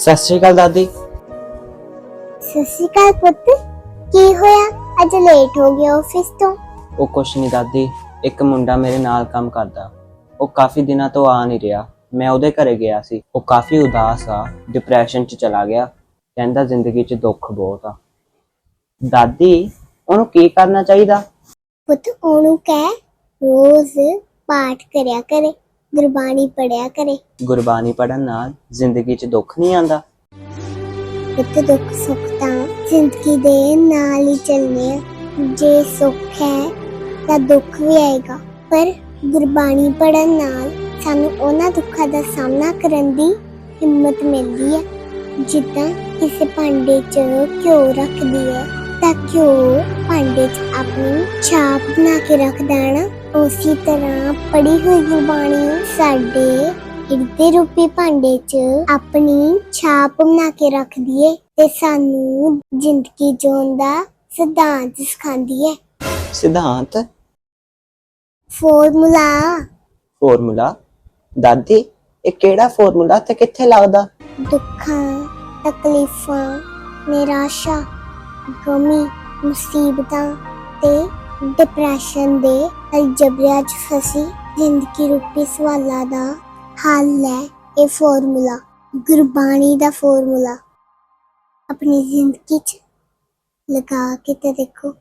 ਸਤਿ ਸ਼੍ਰੀ ਅਕਾਲ ਦਾਦੀ। ਸਤਿ ਸ਼੍ਰੀ ਅਕਾਲ ਪੁੱਤ। ਕੀ ਹੋਇਆ? ਅੱਜ ਲੇਟ ਹੋ ਗਿਆ ਆਫਿਸ ਤੋਂ। ਉਹ ਕੁਛ ਨਹੀਂ ਦਾਦੀ ਇੱਕ ਮੁੰਡਾ ਮੇਰੇ ਨਾਲ ਕੰਮ ਕਰਦਾ। ਉਹ ਕਾਫੀ ਦਿਨਾਂ ਤੋਂ ਆ ਨਹੀਂ ਰਿਹਾ। ਮੈਂ ਉਹਦੇ ਘਰੇ ਗਿਆ ਸੀ। ਉਹ ਕਾਫੀ ਉਦਾਸ ਆ ਡਿਪਰੈਸ਼ਨ 'ਚ ਚਲਾ ਗਿਆ। ਕਹਿੰਦਾ ਜ਼ਿੰਦਗੀ 'ਚ ਦੁੱਖ ਬਹੁਤ ਆ। ਦਾਦੀ ਉਹਨੂੰ ਕੀ ਕਰਨਾ ਚਾਹੀਦਾ? ਪੁੱਤ ਉਹਨੂੰ ਕਹਿ ਰੋਜ਼ ਪਾਠ ਕਰਿਆ ਕਰੇ। ਗੁਰਬਾਣੀ ਪੜਿਆ ਕਰੇ। ਗੁਰਬਾਣੀ ਪੜਨ ਨਾਲ ਜ਼ਿੰਦਗੀ 'ਚ ਦੁੱਖ ਨਹੀਂ ਆਂਦਾ ਪੁੱਤ ਦੁੱਖ ਸੁੱਖ ਤਾਂ ਜ਼ਿੰਦਗੀ ਦੇ ਨਾਲ ਹੀ ਚੱਲਨੇ ਆ। ਜੇ ਸੁੱਖ ਹੈ ਤਾਂ ਦੁੱਖ ਵੀ ਆਏਗਾ। ਪਰ ਗੁਰਬਾਣੀ ਪੜਨ ਨਾਲ ਸਾਨੂੰ ਉਹਨਾਂ ਦੁੱਖਾਂ ਦਾ ਸਾਹਮਣਾ ਕਰਨ ਦੀ ਹਿੰਮਤ ਮਿਲਦੀ ਹੈ। ਜਿੱਦਾਂ ਕਿਸੇ ਭਾਂਡੇ 'ਚ ਘਿਓ ਰੱਖਦੀ ਹੈ। ਘਿਓ ਭਾਂਡੇ 'ਚ ਆਪਣੀ ਛਾਪ ਬਣਾ ਕੇ ਰੱਖਦਾ ਨਾ ਉਸੇ ਤਰ੍ਹਾਂ ਪੜੀ ਹੋਈ ਗੁਰਬਾਣੀ ਸਾਡੇ ਹਿਰਦੇ ਰੂਪੀ ਭਾਂਡੇ 'ਚ ਆਪਣੀ ਛਾਪ ਬਣਾ ਕੇ ਰੱਖਦੀ ਏ ਤੇ ਸਾਨੂੰ ਜ਼ਿੰਦਗੀ ਜਿਉਣ ਦਾ ਸਿਧਾਂਤ ਸਿਖਾਉਂਦੀ ਏ ਸਿਧਾਂਤ? ਫਾਰਮੂਲਾ। ਫਾਰਮੂਲਾ? ਦਾਦੀ ਇਹ ਕਿਹੜਾ ਫਾਰਮੂਲਾ ਤੇ ਕਿੱਥੇ ਲੱਗਦਾ? ਦੁੱਖਾਂ ਤਕਲੀਫਾਂ ਨਿਰਾਸ਼ਾ ਗਮੀ ਮੁਸੀਬਤਾਂ ਤੇ ਡਿਪਰੈਸ਼ਨ ਦੇ ਅਲਜਬਰਿਆ 'ਚ ਫਸੀ ਜ਼ਿੰਦਗੀ ਰੂਪੀ ਸਵਾਲਾਂ ਦਾ ਹੱਲ ਹੈ ਇਹ ਫਾਰਮੂਲਾ ਗੁਰਬਾਣੀ ਦਾ ਫਾਰਮੂਲਾ ਆਪਣੀ ਜ਼ਿੰਦਗੀ 'ਚ ਲਗਾ ਕੇ ਤੇ ਦੇਖੋ।